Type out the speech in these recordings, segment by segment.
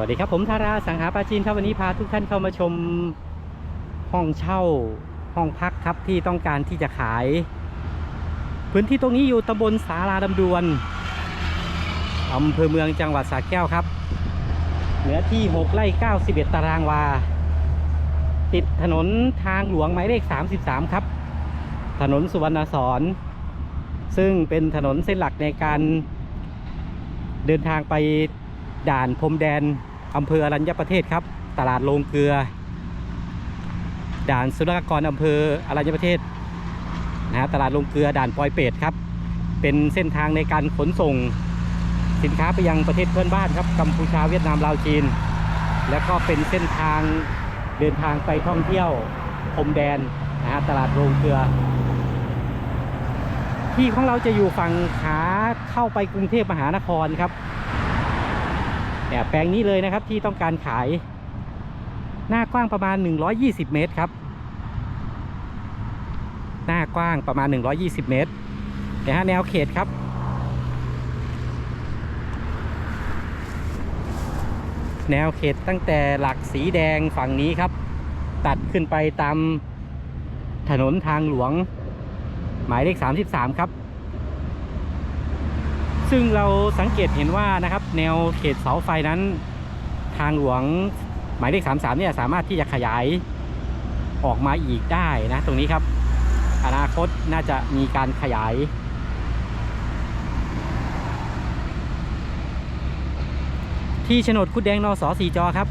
วัสดีครับผมธาราสังหาปาจีนครับวันนี้พาทุกท่านเข้ามาชมห้องเช่าห้องพักครับที่ต้องการที่จะขาย พื้นที่ตรงนี้อยู่ตำบลสาราดำดวนอำเภอเมืองจังหวัดสระแก้วครับเหนือที่ 6ไร่91 ตารางวา ติดถนนทางหลวงหมายเลข 33 ครับ ถนนสุวรรณสอนซึ่งเป็นถนนเส้นหลักในการเดินทางไปด่านพรมแดน อำเภออรัญญประเทศครับ ตลาดโรงเกลือ ด่านศุลกากรอำเภออรัญญประเทศนะฮะตลาดโรงเกลือด่านปอยเป็ดครับ เป็นเส้นทางในการขนส่งสินค้าไปยังประเทศเพื่อนบ้านครับกัมพูชาเวียดนามลาวจีน แล้วก็เป็นเส้นทางเดินทางไปท่องเที่ยวพรมแดนนะฮะตลาดโรงเกลือ ที่ของเราจะอยู่ฝั่งขาเข้าไปกรุงเทพมหานครครับ เนี่ยแปลงนี้เลยนะครับที่ต้องการขาย หน้ากว้างประมาณ 120 เมตรครับ หน้ากว้างประมาณ 120 เมตรเนี่ยฮะแนวเขตครับแนวเขตตั้งแต่หลักสีแดงฝั่งนี้ครับ ตัดขึ้นไปตามถนนทางหลวง หมายเลข 33 ครับ ซึ่งเราสังเกตเห็นว่านะครับแนวเขตเสาไฟนั้น ทางหลวงหมายเลข 33 เนี่ยสามารถที่จะขยายออกมาอีกได้นะตรงนี้ครับ อนาคตน่าจะมีการขยาย ที่โฉนดคุดแดงนอสอสีจอครับ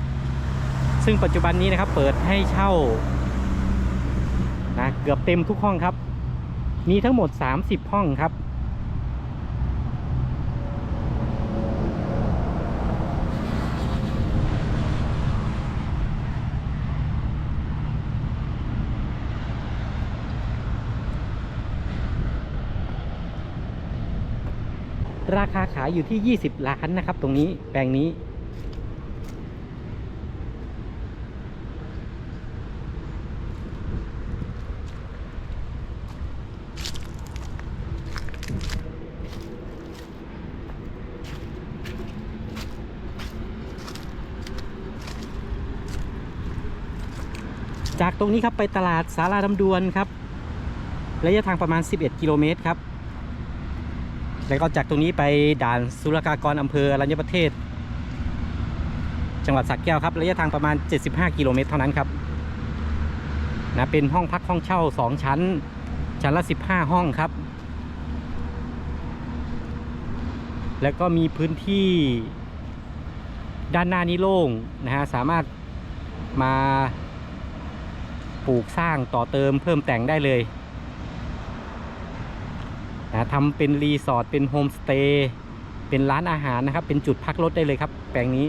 ซึ่งปัจจุบันนี้นะครับเปิดให้เช่านะเกือบเต็มทุกห้องครับ มีทั้งหมด 30 ห้องครับ ราคาขายอยู่ที่ 20 ล้านนะครับ ตรงนี้แปลงนี้ จากตรงนี้ครับไปตลาดสาราดำดวนครับ ระยะทางประมาณ 11 กิโลเมตรครับ แล้วก็จากตรงนี้ไปด่านศุลกากรอำเภออรัญญประเทศ จังหวัดสระแก้วครับ ระยะทางประมาณ 75 กิโลเมตรเท่านั้นครับนะเป็นห้องพักห้องเช่า 2 ชั้น ชั้นละ 15 ห้องครับ แล้วก็มีพื้นที่ด้านหน้านี้โล่งนะฮะ สามารถมาปลูกสร้างต่อเติมเพิ่มแต่งได้เลย นะทำเป็นรีสอร์ทเป็นโฮมสเตย์เป็นร้านอาหารนะครับ เป็นจุดพักรถได้เลยครับ แปลงนี้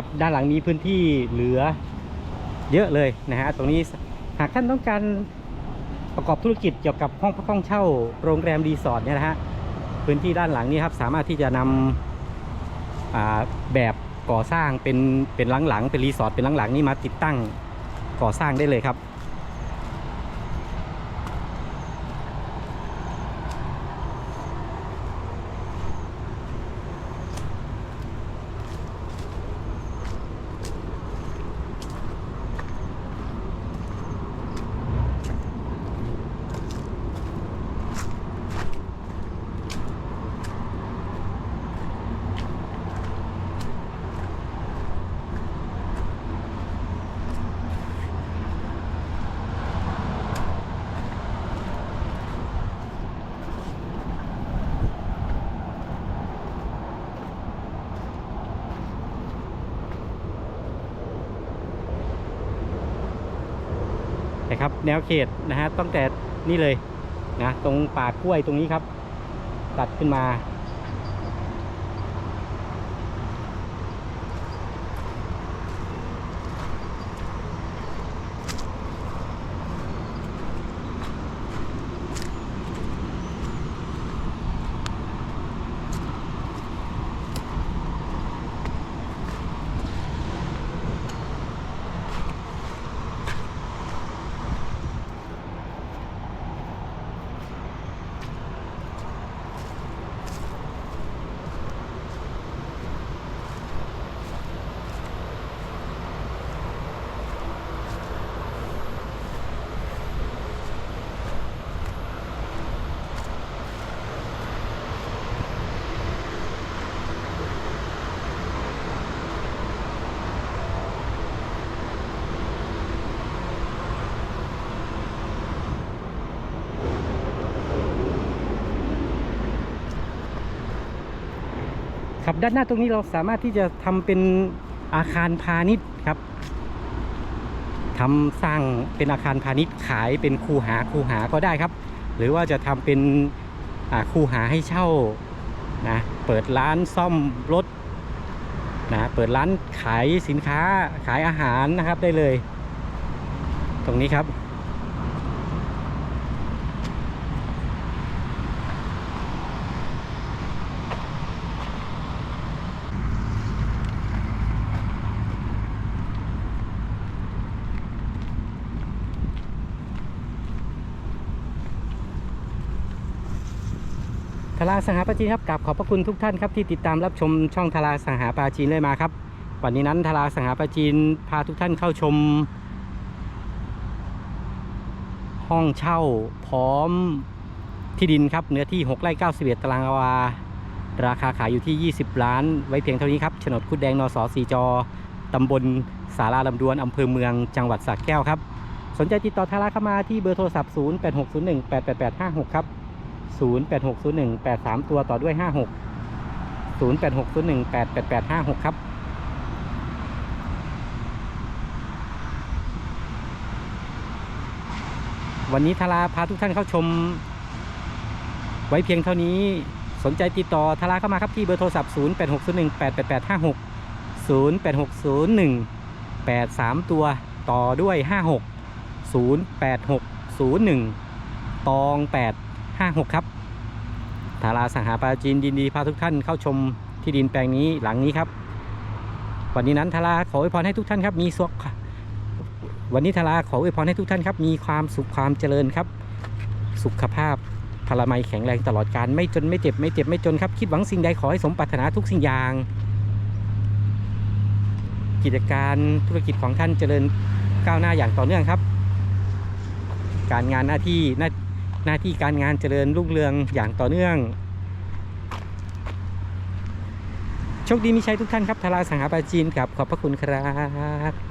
ครับด้านหลังมีพื้นที่เหลือเยอะเลยนะฮะตรงนี้หากท่านต้องการประกอบธุรกิจเกี่ยวกับห้องพักห้องเช่าโรงแรมรีสอร์ทเนี่ยนะฮะพื้นที่ด้านหลังนี้ครับสามารถที่จะนำอ่าแบบก่อสร้างเป็นเป็นหลังๆเป็นรีสอร์ทเป็นหลังๆนี่มาติดตั้งก่อสร้างได้เลยครับ ครับ แนวเขตนะฮะตั้งแต่นี่เลยนะตรงป่ากล้วยตรงนี้ครับ ตัดขึ้นมา ครับด้านหน้าตรงนี้เราสามารถที่จะทำเป็นอาคารพาณิชย์ครับทำสร้างเป็นอาคารพาณิชย์ขายเป็นคูหาคูหาก็ได้ครับ หรือว่าจะทำเป็นคูหาให้เช่านะเปิดร้านซ่อมรถนะเปิดร้านขายสินค้าขายอาหารนะครับได้เลย ตรงนี้ครับ ทาราสังหาปาจีนครับกราบขอบพระคุณทุกท่านครับที่ติดตามรับชมช่องทาราสังหาปาจีนเลยมาครับวันนี้นั้นทาราสังหาปาจีนพาทุกท่านเข้าชม ห้องเช่าพร้อมที่ดินครับเนื้อที่ 6ไร่91ตารางวา ราคาขายอยู่ที่ 20 ล้าน ไว้เพียงเท่านี้ครับโฉนดคุดแดงนสสีจอตำบลสาราลำดวนอำเภอเมืองจังหวัดสระแก้วครับ สนใจติดต่อทาราเข้ามาที่เบอร์โทรศัพท์ 0860188856 ครับ 086018 3 ตัวต่อด้วย 56 0860188856 ครับ วันนี้ทาราพาทุกท่านเข้าชม ไว้เพียงเท่านี้สนใจติดต่อทาราเข้ามาครับที่เบอร์โทรศัพท์ 0860188856 086018 3 ตัวต่อด้วย 56 08601 ตอง 8 56 ครับทาราสังหาปาจีนยินดีพาทุกท่านเข้าชมที่ดินแปลงนี้หลังนี้ครับ วันนี้นั้นทาราขออวยพรให้ทุกท่านครับมีสุขวันนี้ทาราขออวยพรให้ทุกท่านครับมีความสุขความเจริญครับ สุขภาพพลามัยแข็งแรงตลอดการไม่จนไม่เจ็บไม่เจ็บไม่จนครับ คิดหวังสิ่งใดขอให้สมปรารถนาทุกสิ่งอย่าง กิจการธุรกิจของท่านเจริญก้าวหน้าอย่างต่อเนื่องครับ การงานหน้าที่หน้า หน้าที่การงานเจริญรุ่งเรืองอย่างต่อเนื่อง โชคดีมีชัยทุกท่านครับทาราสังหาปาจีนกับขอบพระคุณครับ